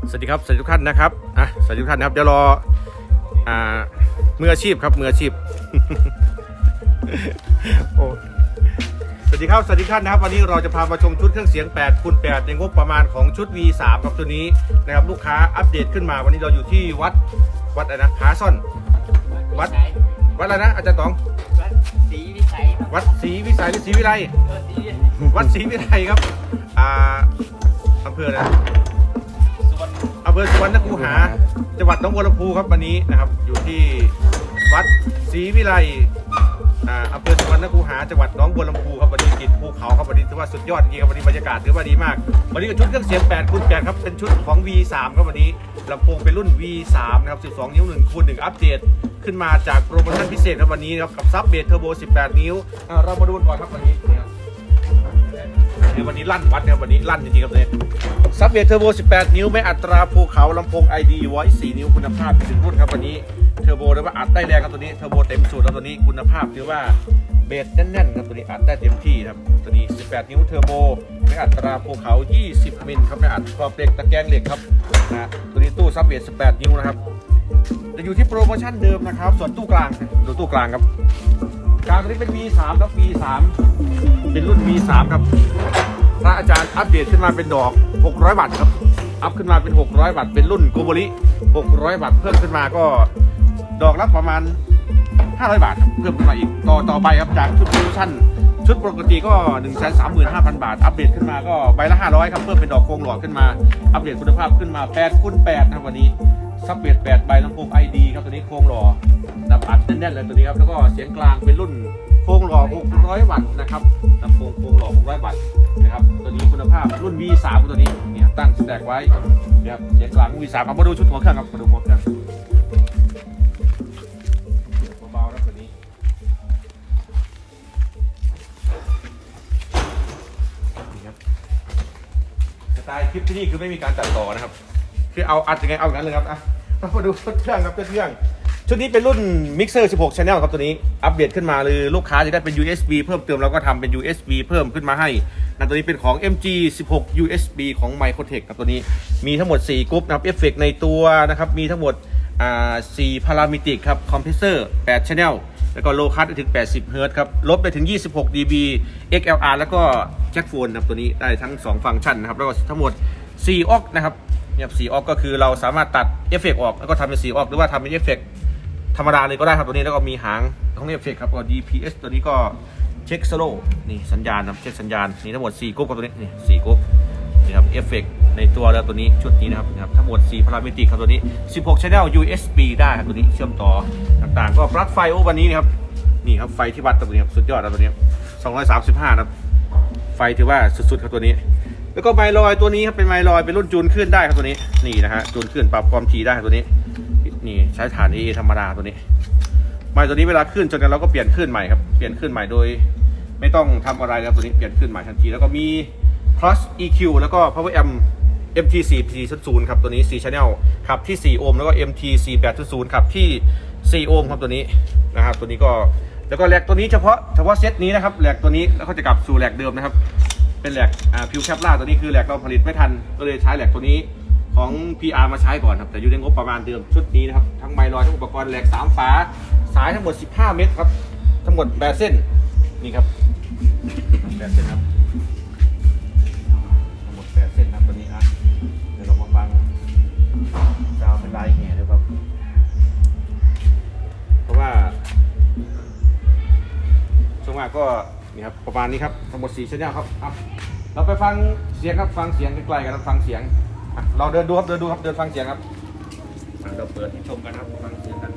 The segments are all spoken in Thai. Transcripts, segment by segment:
ครับสวัสดีทุกท่านนะครับอะสวัสดีทุกท่านนะครับเดี๋ยวรออ่ามืออาชีพครับมืออาชีพโอ้สวัสดีครับสวัสดีท่านนะครับวันนี้เราจะพามาชมชุดเครื่องเสียง8คูณ8ในงบประมาณของชุด V3 ครับตัวนี้นะครับลูกค้าอัปเดตขึ้นมา วันนี้เราอยู่ที่วัดวัดอะไรนะผาซ่อน วัดวัดอะไรนะอาจารย์ต๋องวัดศรีวิสัยครับวัดศรีวิสัยหรือศรีวิไลเออศรีวัดศรีวิไลครับอ่าอำเภออะไรนะส่วน อำเภอสุวรรณคูหา จังหวัดหนองบัวลำพูครับวันนี้นะครับ อยู่ที่วัดศรีวิไลอ่าอำเภอสุวรรณคูหาจังหวัดหนองบัวลำพูครับวันนี้ติดภูเขาครับวันนี้ถือว่าสุดยอดจริงๆครับวันนี้บรรยากาศถือว่าดีมาก วันนี้ก็ชุดเครื่องเสียง8คูณ8ครับเป็นชุดของ V3 ครับวันนี้ลำโพงเป็นรุ่น V3 นะครับ 12 นิ้ว1คูณ1อัปเดตขึ้นมาจากโปรโมชั่นพิเศษครับวันนี้นะครับกับซับเบสเทอร์โบ 18 นิ้วอ่าเรามาดูกันก่อนครับวันนี้นะครับ เดี๋ยวันนี้ลั่นวัดนะครับวันนี้ลั่นจริงๆครับเนี่ยซับเบสเทอร์โบ 18 นิ้วไม่อัตราภูเขาลำโพง ID Voice 4นิ้วคุณภาพถึงรุ่นครับวันนี้เทอร์โบเรียกว่าอัดได้แรงครับตัวนี้เทอร์โบเต็มสูตรครับตัวนี้คุณภาพถือว่าเบสแน่นๆครับตัวนี้อัดได้เต็มที่ครับตัวนี้ 18 นิ้วเทอร์โบไม่อัตราภูเขา 20 มิลครับไม่อัดครอบเหล็กตะแกรงเหล็กครับนะตัวนี้ตู้ซับเบส18 นิ้วนะครับจะอยู่ที่โปรโมชั่นเดิมนะครับ ส่วนตู้กลางดูตู้กลางครับกลางตัวนี้เป็น V3 ครับ V3 เป็นรุ่น V3 ครับ พระอาจารย์อัปเดตขึ้นมาเป็นดอก 600 บาทครับ อัพขึ้นมาเป็น 600 บาท เป็นรุ่นโกโบริ600 บาท เพิ่มขึ้นมาก็ดอกละประมาณ 500 บาทครับเพิ่มขึ้นมาอีก ต่อต่อไปครับจากชุดโปรโมชั่นชุดปกติก็ 1 3 5 0 0 0 บาท อัปเดตขึ้นมาก็ใบละ 500 ครับ เพิ่มเป็นดอกโครงหลอดขึ้นมา อัปเดตคุณภาพขึ้นมา8คูณ8นะครับวันนี้ซับเบส8ใบลำโพง ID ครับตัวนี้โครงหล่อดับอัดแน่นๆเลยตัวนี้ครับ แล้วก็เสียงกลางเป็นรุ่น โครงหล่อ 600 วัตต์นะครับลำโพงโครงหล่อ 600 วัตต์นะครับ ตัวนี้คุณภาพรุ่น V3 ตัวนี้เนี่ยตั้งสแต็กไว้นะครับเสียงกลาง V3 ครับมาดูชุดหัวเครื่องครับมาดูหัวเครื่องเบาๆนะตัวนี้นี่ครับสไตล์คลิปที่นี่คือไม่มีการตัดต่อนะครับ คือเอาอัดยังไงเอาอย่างนั้นเลยครับอะมาดูชุดเครื่องครับเครื่อง ชุดนี้เป็นรุ่น Mixer 16 Channel ครับตัวนี้ อัปเดตขึ้นมาหรือลูกค้าจะได้เป็น USB เพิ่มเติมเราก็ทำเป็น USB เพิ่มขึ้นมาให้นะตัวนี้เป็นของ MG 16 USB ของ Microtech ครับตัวนี้ มีทั้งหมด 4กรุ๊ปนะครับเอฟเฟกในตัวนะครับ มีทั้งหมดอ่า4พารามิติกครับ คอมเพรสเซอร์8 Channel แล้วก็โลคัสได้ถึง 80เฮิร์ตครับลบได้ถึง 26 dB XLR แล้วก็แจ็คโฟนนะครับตัวนี้ได้ทั้ง 2 ฟังก์ชันนะครับ แล้วก็ทั้งหมด4ออกนะครับเนี่ย4ออกก็คือเราสามารถตัดเอฟเฟกออกแล้วก็ทำเป็น4ออกหรือว่าทำเป็นเอฟเฟก ธรรมดาเลยก็ได้ครับตัวนี้แล้วก็มีหางของเอฟเฟกครับก็ DPS ตัวนี้ก็เช็คสโลนี่สัญญาณครับเช็คสัญญาณนี่ทั้งหมด4กุ๊ปครับตัวนี้นี่4กรุ๊ปนี่ครับเอฟเฟกในตัวแล้วตัวนี้ชุดนี้นะครับนะครับทั้งหมด4พารามิติครับตัวนี้ 16 Channel USB ได้ครับตัวนี้เชื่อมต่อต่างๆ ก็ปลั๊กไฟโอ้วันนี้นี่ครับนี่ครับไฟที่วัดตัวนี้ครับสุดยอดครับตัวนี้235นะครับไฟถือว่าสุดๆครับตัวนี้แล้วก็ไมลอยตัวนี้ครับเป็นไมลอยเป็นรุ่นจูนขึ้นได้ครับตัวนี้นี่นะฮะจูนขึ้นปรับความถี่ได้ครับตัวนี้ นี่ใช้ฐาน AA ธรรมดาตัวนี้ไมค์ตัวนี้เวลาขึ้นจนกันเราก็เปลี่ยนขึ้นใหม่ครับเปลี่ยนขึ้นใหม่โดย ไม่ต้องทำอะไรครับตัวนี้เปลี่ยนขึ้นใหม่ทันทีแล้วก็มี plus EQ แล้วก็ power amp MT4 4.0ครับตัวนี้ 4 channel ขับที่ 4 โอห์มแล้วก็ MT4 8.0ขับที่ 4 โอห์มครับตัวนี้นะครับตัวนี้ก็แล้วก็แหลกตัวนี้เฉพาะเฉพาะเซตนี้นะครับแหลกตัวนี้แล้วก็จะกลับสู่แหลกเดิมนะครับเป็นแหลกอ่าพิวแคปล่าตัวนี้คือแหลกเราผลิตไม่ทันก็เลยใช้แหลกตัวนี้ ของ PR มาใช้ก่อนครับ แต่อยู่ในงบประมาณเดิมชุดนี้นะครับ ทั้งไมลอยทั้งอุปกรณ์แหลก3ฝา สายทั้งหมด 15 เมตรครับ ทั้งหมด8เส้น นี่ครับ8เส้นครับทั้งหมดแปดเส้นครับตัวนี้นะเดี๋ยวเรามาฟังซาวเป็นลายแห่ด้วยครับ เพราะว่าช่วงมากก็นี่ครับประมาณนี้ครับทั้งหมดสี่ชแนลครับครับ เราไปฟังเสียงครับฟังเสียงใกล้ๆกันฟังเสียง อะเราเดินดูครับเดินดูครับเดินฟังเสียงครับอะเราเปิดให้ชมกันครับฟังเสียงกัน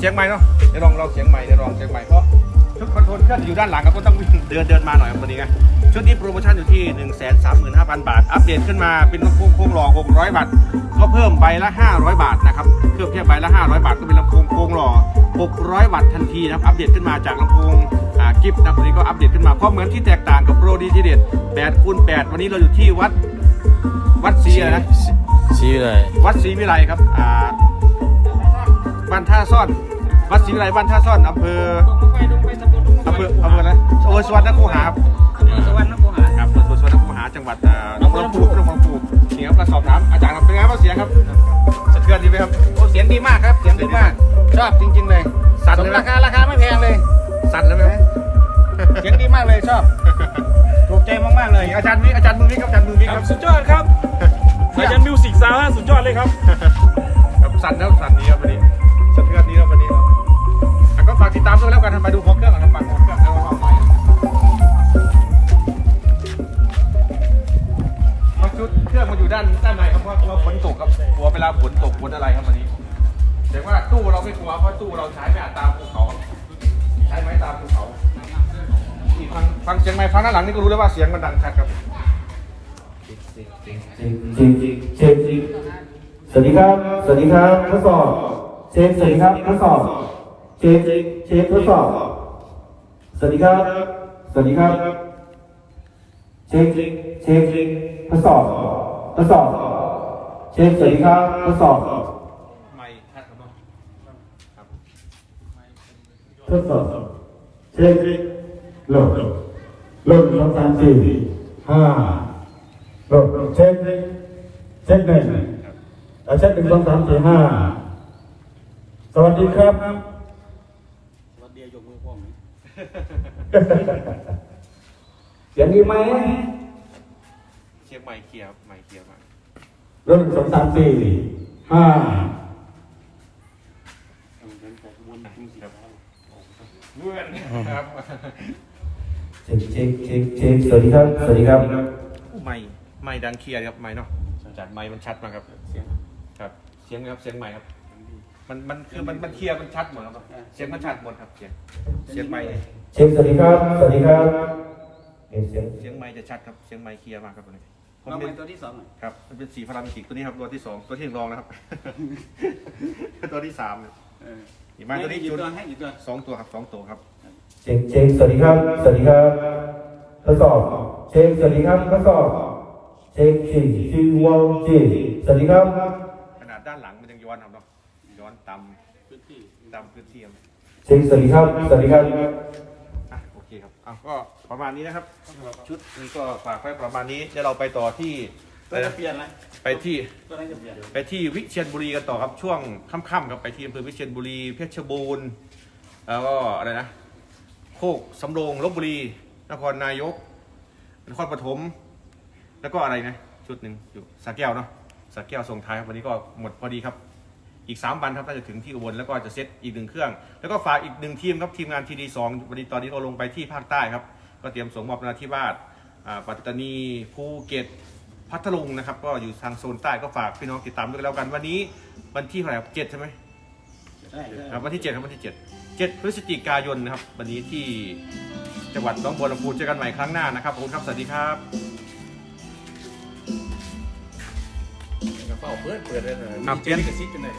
เสียงใหม่เนาะเดี๋ยวลองลองเสียงใหม่เดี๋ยวลองเสียงใหม่เพราะชุดคอนโทรลเครื่องอยู่ด้านหลังครับก็ต้องวิ่งเดินเดินมาหน่อยครับวันนี้ไงชุดนี้โปรโมชั่นอยู่ที่ 1 3 5 0 0 0 บาท อัปเดตขึ้นมาเป็นลำโพงโครงหล่อ600 บาท ก็เพิ่มใบละ 500 บาทนะครับเครื่องแค่ใบละ 500 บาทก็เป็นลำโพงโครงหล่อ 600วัตต์ทันทีนะครับอัปเดตขึ้นมาจากลำโพงอ่ากิฟต์นะครับวันนี้ก็อัปเดตขึ้นมาเพราะเหมือนที่แตกต่างกับโปรดีทีเด็ด8คูณ8วันนี้เราอยู่ที่วัดวัดศรีอะไรนะชี้เลยวัดศรีวิไลครับอ่า บ้านท่าซ่อนวัดศรีวิไลบ้านท่าซ่อนอำเภอตรงลงไปลงไปตำบลตรงลงอำไปเภออำเภออะไรอำเภอสวรรณคูหาครับสวรรค์นครหาครับอำเภอสวรรณคูหาจังหวัดอ่าหนองบัวลำพูหนองบัวลำพูนี่ครับมาสอบถามอาจารย์ครับเป็นไงบ้างเสียงครับสะเทือนดีไหมครับโอ้เสียงดีมากครับเสียงดีมากชอบจริง ๆ เลยสั่นสมเลยไหมราคาราคาไม่แพงเลย สั่นแล้วไหมครับเสียงดีมากเลยชอบถูกใจมากๆเลยอาจารย์มิอาจารย์มือมิกครับอาจารย์มือมิกคครัรับบสุดยอดครับอาจารย์มิวสิกซาวสุดยอดเลยครับครับสั่นแล้วสั่นดีครับวันนี้ ติดตามด้วยแล้วกันทำไปดูของเครื่องก่อนครับฝากของเครื่องแล้วก็เอาไปเพราะชุดเครื่องมันอยู่ด้านด้านในครับเพราะกลัวฝนตกครับกลัวเวลาฝนตกฝนอะไรครับวันนี้ แต่ว่าตู้เราไม่กลัวเพราะตู้เราใช้ไม่อาตามภูเขาครับใช้ไม้ตามภูเขานี่ฟังฟังเสียงไม้ฟังด้านหลังนี่ก็รู้แล้วว่าเสียงมันดังชัดครับเช็คเช็คเช็คสวัสดีครับ สวัสดีครับทดสอบเช็คสวัสดีครับทดสอบ เช็คเช็คทดสอบ สวัสดีครับ สวัสดีครับ เช็คเช็คทดสอบทดสอบ เช็คสวัสดีครับทดสอบไม่ชัดครับเนาะครับทดสอบเช็คหลดหลดสองสามสี่ห้าหลดเช็คเช็คหนึ่งเช็คหนึ่งสองสามสี่ห้าสวัสดีครับ วันเดียวยกมือพ่อม เสียงดีไหมเสียงไม่เคลียร์ครับไม่เคลียร์มากรถหนึ่งสองสามสี่ห้าครับเช็คเช็คเช็คเช็คสวัสดีครับ สวัสดีครับไม่ไม่ดังเคลียร์ครับไม่เนาะจัดไม่มันชัดมากครับ เสียงครับ เสียงครับ เสียงไม่ครับ มันมันคือมันมันเคลียร์มันชัดหมดครับเสียงมันชัดหมดครับเสียงเสียงไม่เช็คสวัสดีครับ สวัสดีครับเอ๊ะเสียงเสียงไม่จะชัดครับเสียงไม่เคลียร์มากครับตัวนี้ผมลองเป็เป็นนตัวที่สองหน่อยครับมันเป็นสีพารามิติกตัวนี้ครับตัวที่สองตัวที่รองนะครับ ตัวที่สามเนี่ยเอออีกไม้ตัวนี้ให้กี่จุดตัวให้กี่ตัวสองตัวครับสองตัวครับเช็คเช็คสวัสดีครับ สวัสดีครับทดสอบเช็คสวัสดีครับทดสอบเช็คสี่ชื่อวงจีสวัสดีครับ ขนาดด้านหลังมันยังย้อนครับเนาะ ย้อนตามพื้นที่ตามพื้นที่ครับเช็คสวัสดีครับ สวัสดีครับ อะโอเคครับอะก็ประมาณนี้นะครับ ชุดนี้ก็ฝากไว้ประมาณนี้เดี๋ยวเราไปต่อที่ตัวจะเปลี่ยนไหมไปที่ตัวนั้นจะเปลี่ยนไปที่วิเชียรบุรีกันต่อครับช่วงค่ำๆครับไปที่อำเภอวิเชียรบุรีเพชรบูรณ์แล้วก็อะไรนะโคกสำโรงลบบุรีนครนายกนครปฐมแล้วก็อะไรนะชุดหนึ่งอยู่สระแก้วเนาะสระแก้วส่งท้ายครับวันนี้ก็หมดพอดีครับ อีกสามวันครับน่าจะถึงที่อุบลแล้วก็จะเซตอีกหนึ่งเครื่อง แล้วก็ฝากอีกหนึ่งทีมครับทีมงานทีดีสองวันนี้ตอนนี้เราลงไปที่ภาคใต้ครับ ก็เตรียมส่งมอบนาทิวาสอ่าปัตตานีภูเก็ตพัทลุงนะครับ ก็อยู่ทางโซนใต้ก็ฝากพี่น้องติดตามด้วยกันแล้วกันวันนี้วันที่เท่าไหร่ครับเจ็ดใช่ไหมใช่ใช่ครับวันที่เจ็ดครับวันที่เจ็ดเจ็ดพฤศจิกายนนะครับ วันนี้ที่จังหวัดหน้องบัวลำพูเจอกันใหม่ครั้งหน้านะครับขอบคุณครับสวัสดีครับ เปิดเปิดเลยนะอะเปลี่ยนกระซิบกันเลย